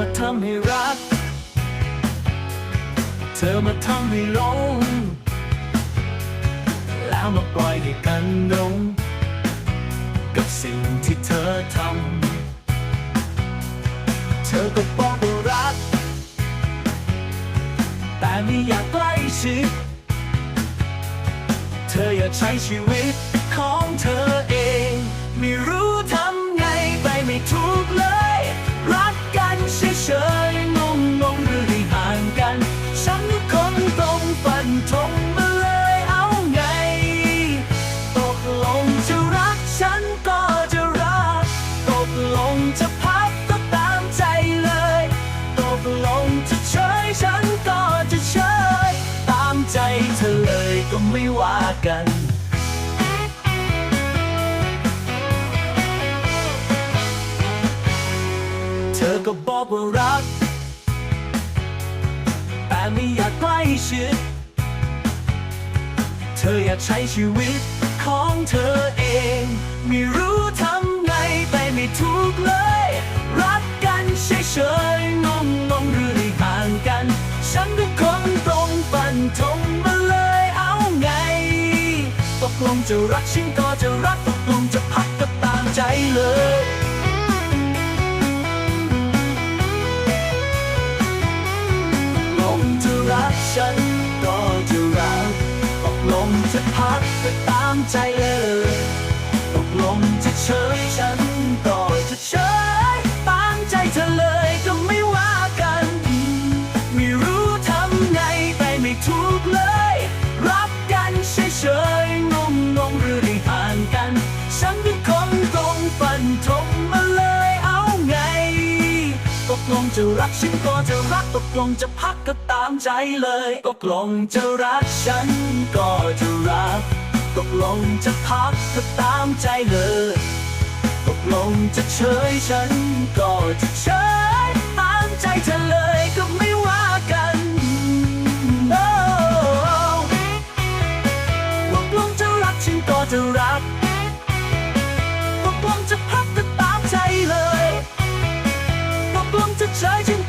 มาทำให้รัก เธอมาทำให้หลง แล้วมาปล่อยให้กันลง กับสิ่งที่เธอทำ เธอก็บอกว่ารัก แต่ไม่อยากใกล้ชิด เธออยากใช้ชีวิตของเธอ งมาเลยเอาไง ตกลงจะรักฉันก็จะรัก ตกลงจะพักก็ตามใจเลย ตกลงจะเฉยฉันก็จะเฉย ตามใจเธอเลยก็ไม่ว่ากันเธอก็บอกว่ารัก แต่ไม่อยากใกล้ชิด เธออยากใช้ชีวิตของเธอเอง ไม่รู้ทำไงไปไม่ถูกเลย รักกันเฉยๆงงงงๆหรือได้ห่างกัน ฉันก็คงตรงฟันธงมาเลยเอาไง ตกลงจะรักฉันก็จะรักตกลงจะพักก็ตามใจเลยลงจะรักฉัน ลงจะพักก็ตามใจเลย ตกลงจะเฉยฉัน งจะรักฉันก็จะรักตกลงจะพักก็ตามใจเลยตกลงจะรักฉันก็จะรัก ตกลงจะพักก็ตามใจเลย ตกลงจะเฉยฉันก็จะเฉย จะ